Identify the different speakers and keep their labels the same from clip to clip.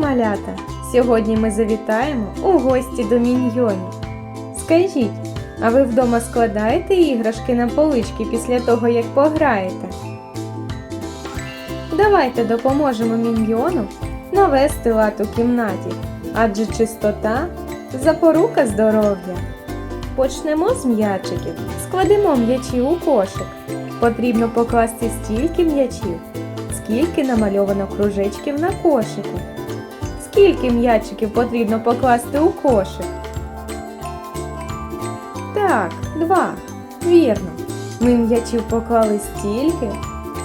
Speaker 1: малята! Сьогодні ми завітаємо у гості до міньйонів. Скажіть, а ви вдома складаєте іграшки на полички після того, як пограєте? Давайте допоможемо міньйону навести лад у кімнаті, адже чистота запорука здоров'я. Почнемо з м'ячиків. Складемо м'ячі у кошик. Потрібно покласти стільки м'ячів, скільки намальовано кружечків на кошику. Скільки м'ячиків потрібно покласти у кошик? Так, два. Вірно. Ми м'ячів поклали стільки,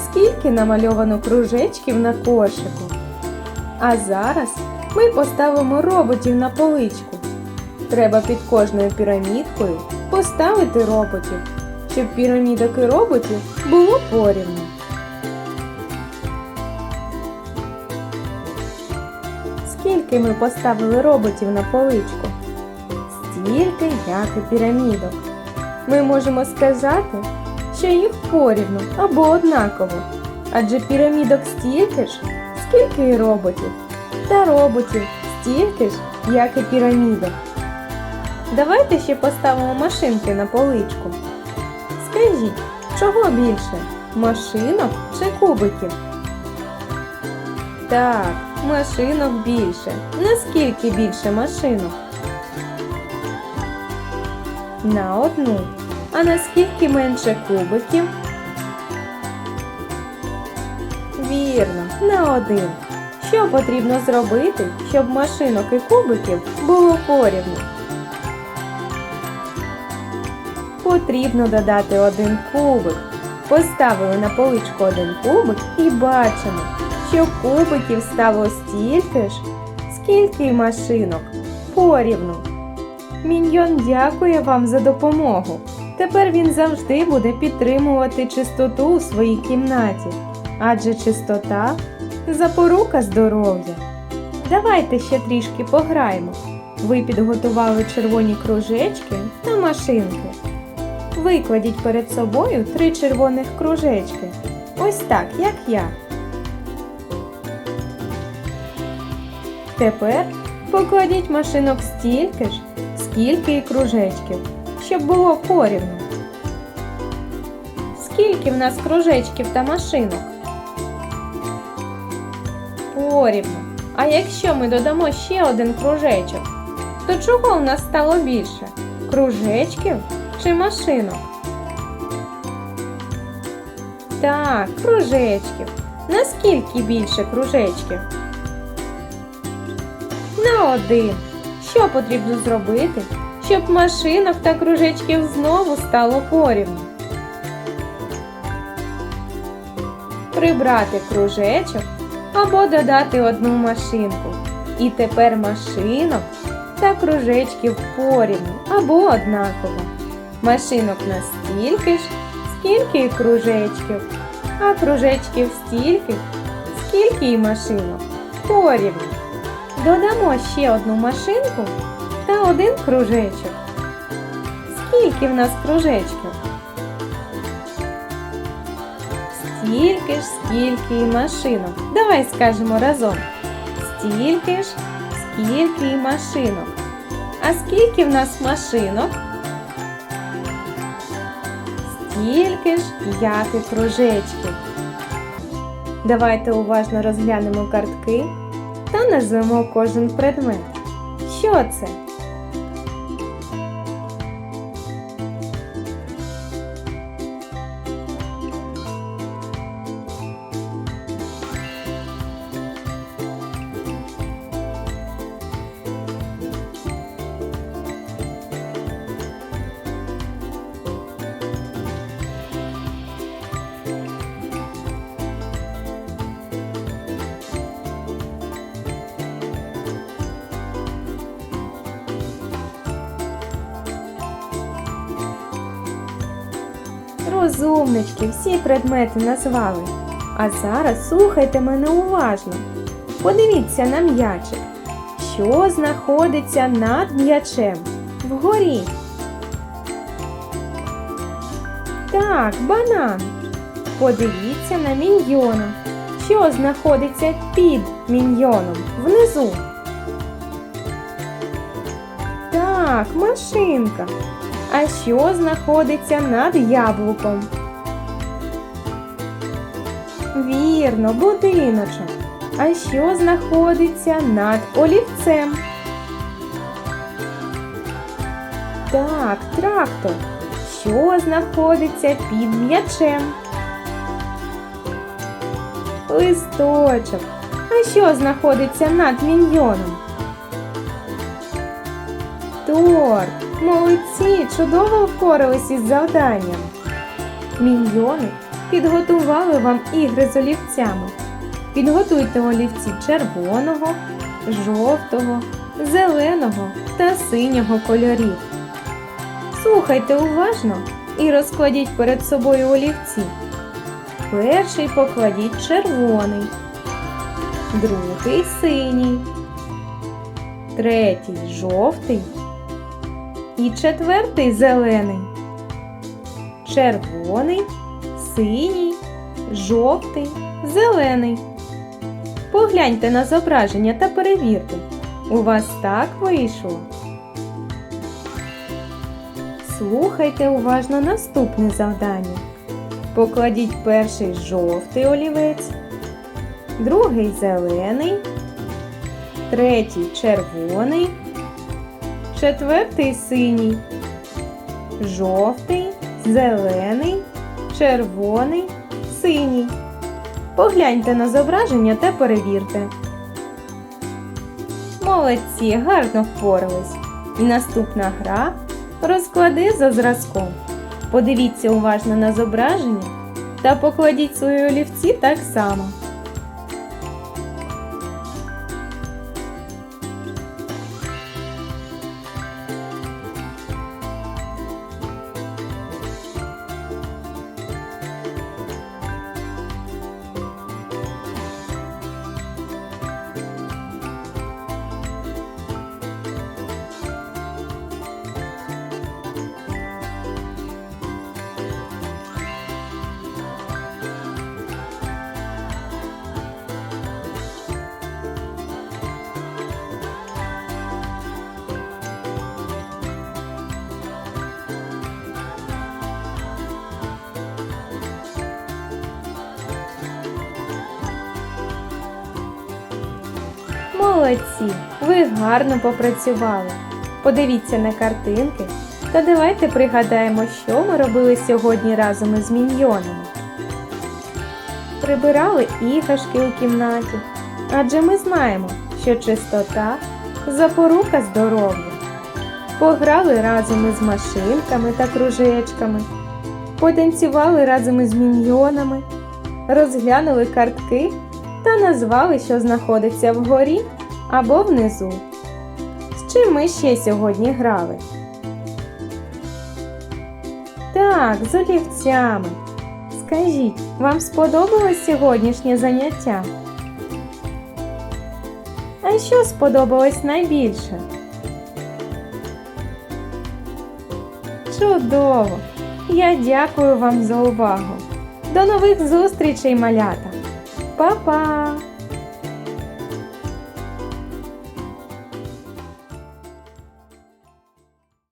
Speaker 1: скільки намальовано кружечків на кошику. А зараз ми поставимо роботів на поличку. Треба під кожною пірамідкою поставити роботів, щоб пірамідок і роботів було порівну. Скільки ми поставили роботів на поличку? Стільки, як і пірамідок. Ми можемо сказати, що їх порівну або однаково, адже пірамідок стільки ж, скільки і роботів, та роботів стільки ж, як і пірамідок. Давайте ще поставимо машинки на поличку. Скажіть, чого більше? Машинок чи кубиків? Так, машинок більше. Наскільки більше машинок? На одну. А наскільки менше кубиків? Вірно, на один. Що потрібно зробити, щоб машинок і кубиків було порівну? Потрібно додати один кубик. Поставили на поличку один кубик і бачимо, що кубиків стало стільки ж, скільки й машинок. Порівну. Міньйон дякує вам за допомогу. Тепер він завжди буде підтримувати чистоту у своїй кімнаті, адже чистота запорука здоров'я. Давайте ще трішки пограємо. Ви підготували червоні кружечки та машинки. Викладіть перед собою три червоних кружечки. Ось так, як я. Тепер покладіть машинок стільки ж, скільки і кружечків, щоб було порівну. Скільки в нас кружечків та машинок? Порівну. А якщо ми додамо ще один кружечок, то чого у нас стало більше? Кружечків чи машинок? Так, кружечків. Наскільки більше кружечків? На один. Що потрібно зробити, щоб машинок та кружечків знову стало порівну? Прибрати кружечок або додати одну машинку. І тепер машинок та кружечків порівну або однаково. Машинок настільки ж, скільки і кружечків, а кружечків стільки, скільки і машинок. Порівну. Додамо ще одну машинку та один кружечок. Скільки в нас кружечків? Стільки ж, скільки і машинок. Давай скажемо разом. Стільки ж, скільки і машинок. А скільки в нас машинок? Стільки ж, як і кружечків. Давайте уважно розглянемо картки та назвемо кожен предмет. Що це? Розумнички, всі предмети назвали. А зараз слухайте мене уважно. Подивіться на м'ячик. Що знаходиться над м'ячем? Вгорі. Так, банан. Подивіться на міньйона. що знаходиться під міньйоном внизу? Так, машинка. А що знаходиться над яблуком? Вірно, будиночок. А що знаходиться над олівцем? Так, трактор. Що знаходиться під м'ячем? Листочок. А що знаходиться над міньйоном? Торт. Молодці, чудово впорались із завданням. Міньйони підготували вам ігри з олівцями. Підготуйте олівці червоного, жовтого, зеленого та синього кольорів. Слухайте уважно і розкладіть перед собою олівці. Перший покладіть червоний, другий синій, третій жовтий і четвертий зелений. Червоний, синій, жовтий, зелений. Погляньте на зображення та перевірте. У вас так вийшло. Слухайте уважно наступне завдання. Покладіть перший жовтий олівець, другий зелений, третій червоний, четвертий синій, жовтий, зелений, червоний, синій. Погляньте на зображення та перевірте. Молодці, гарно впорались. І наступна гра розклади за зразком. Подивіться уважно на зображення та покладіть свої олівці так само. Молодці! Ви гарно попрацювали. Подивіться на картинки та давайте пригадаємо, що ми робили сьогодні разом із міньйонами. Прибирали іграшки у кімнаті, адже ми знаємо, що чистота запорука здоров'я. Пограли разом із машинками та кружечками, потанцювали разом із міньйонами, розглянули картки та назвали, що знаходиться вгорі або внизу. З чим ми ще сьогодні грали? Так, з олівцями. Скажіть, вам сподобалось сьогоднішнє заняття? А що сподобалось найбільше? Чудово! Я дякую вам за увагу. До нових зустрічей, малята! Па-па!